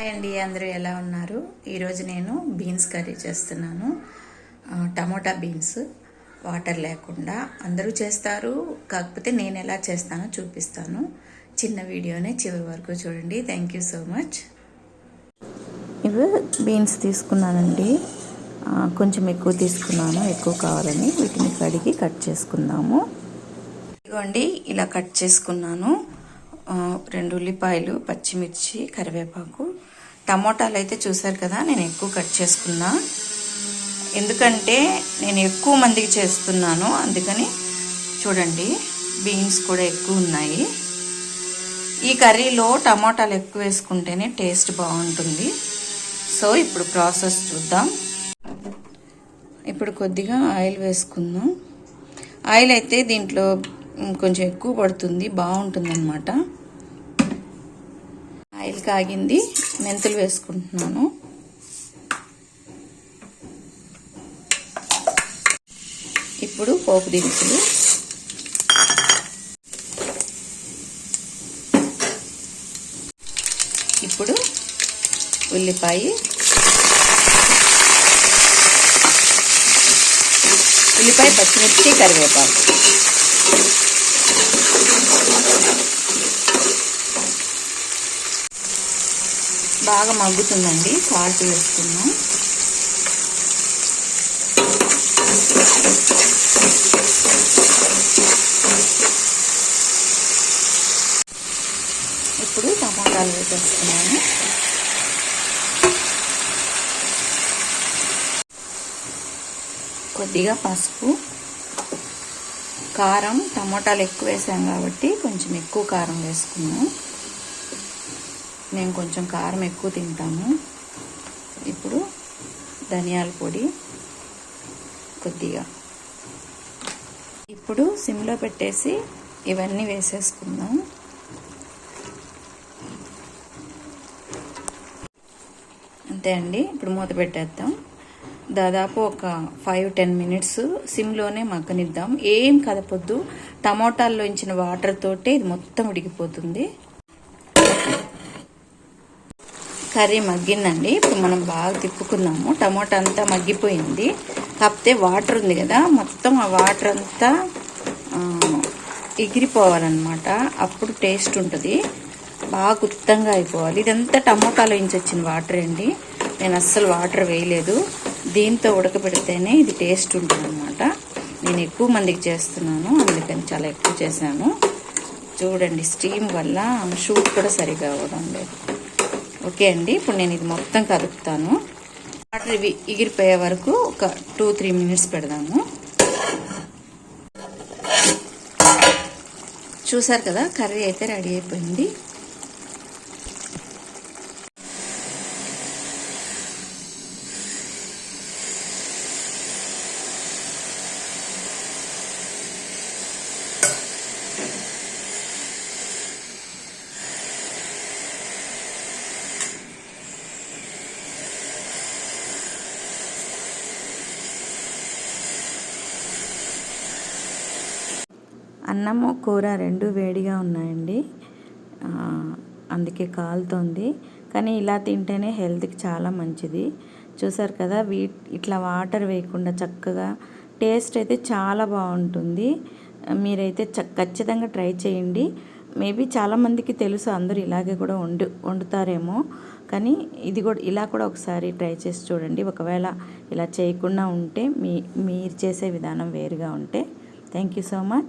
Hi అండి అందరూ ఎలా ఉన్నారు? ఈరోజు నేను బీన్స్ కర్రీ చేస్తున్నాను. టమోటా బీన్స్ వాటర్ లేకుండా. అందరూ చేస్తారు కాకపోతే నేను ఎలా చేస్తానో చూపిస్తాను. చిన్న వీడియోనే చివరి వరకు చూడండి. థ్యాంక్ యూ సో మచ్ ఇవి బీన్స్ తీసుకున్నానండి. కొంచెం ఎక్కువ తీసుకున్నాను ఎక్కువ కావాలని. వీటిని కడిగి కట్ చేసుకుందాము. ఇదిగోండి ఇలా కట్ చేసుకున్నాను. రెండు ఉల్లిపాయలు పచ్చిమిర్చి కరివేపాకు టమోటాలు అయితే చూసారు కదా నేను ఎక్కువ కట్ చేసుకున్నా. ఎందుకంటే నేను ఎక్కువ మందికి చేస్తున్నాను అందుకని చూడండి బీన్స్ కూడా ఎక్కువ ఉన్నాయి. ఈ కర్రీలో టమోటాలు ఎక్కువ వేసుకుంటేనే టేస్ట్ బాగుంటుంది. సో ఇప్పుడు ప్రాసెస్ చూద్దాం. ఇప్పుడు కొద్దిగా ఆయిల్ వేసుకుందాం. ఆయిల్ అయితే దీంట్లో కొంచెం ఎక్కువ పడుతుంది బాగుంటుంది అన్నమాట ఆయిల్ కాగింది. మెంతులు వేసుకుంటున్నాను. ఇప్పుడు పోపు దినుసులు. ఇప్పుడు ఉల్లిపాయ. ఉల్లిపాయ పచ్చిమిర్చి కరివేపాకు. బాగా మగ్గుతుందండి. సాల్ట్ వేసుకున్నాం ఇప్పుడు టమాటాలు వేసేస్తున్నాను కొద్దిగా పసుపు కారం టమాటాలు ఎక్కువ వేసాం కాబట్టి కొంచెం ఎక్కువ కారం వేసుకున్నాం మేము కొంచెం కారం ఎక్కువ తింటాము. ఇప్పుడు ధనియాల పొడి కొద్దిగా. ఇప్పుడు సిమ్లో పెట్టేసి ఇవన్నీ వేసేసుకుందాం. అంతే అండి ఇప్పుడు మూత పెట్టేద్దాం. దాదాపు ఒక ఫైవ్ టెన్ మినిట్స్ సిమ్లోనే మగ్గనిద్దాం. ఏం కదపొద్దు టమోటాల్లో ఇచ్చిన వాటర్ తోటే ఇది మొత్తం ఉడికిపోతుంది. కర్రీ మగ్గిందండి. ఇప్పుడు మనం బాగా తిప్పుకున్నాము టమోటా అంతా మగ్గిపోయింది. కాకపోతే వాటర్ ఉంది కదా. మొత్తం ఆ వాటర్ అంతా ఎగిరిపోవాలన్నమాట. అప్పుడు టేస్ట్ ఉంటుంది. బాగా గుప్తంగా అయిపోవాలి. ఇదంతా టమోటాలో నుంచి వచ్చిన వాటర్ అండి. నేను అస్సలు వాటర్ వేయలేదు. దీంతో ఉడకబెడితేనే ఇది టేస్ట్ ఉంటుంది అనమాట నేను ఎక్కువ మందికి చేస్తున్నాను. అందుకని చాలా ఎక్కువ చేశాను. చూడండి స్టీమ్ వల్ల షూట్ కూడా సరిగా అవ్వడం లేదు. ఓకే అండి ఇప్పుడు నేను ఇది మొత్తం కలుపుతాను. వాటర్ ఇవి ఎగిరిపోయే వరకు ఒక టూ త్రీ మినిట్స్ పెడదాము. చూసారు కదా కర్రీ అయితే రెడీ అయిపోయింది. అన్నము కూర రెండు వేడిగా ఉన్నాయండి. అందుకే కాలుతోంది. కానీ ఇలా తింటేనే హెల్త్కి చాలా మంచిది. చూసారు కదా వీ ఇట్లా వాటర్ వేయకుండా చక్కగా టేస్ట్ అయితే చాలా బాగుంటుంది. మీరైతే చ ఖచ్చితంగా ట్రై చేయండి. మేబీ చాలామందికి తెలుసు అందరూ ఇలాగే కూడా వండు వండుతారేమో. కానీ ఇది కూడా ఇలా కూడా ఒకసారి ట్రై చేసి చూడండి. ఒకవేళ ఇలా చేయకుండా ఉంటే మీ మీరు చేసే విధానం వేరుగా ఉంటే. Thank you so much.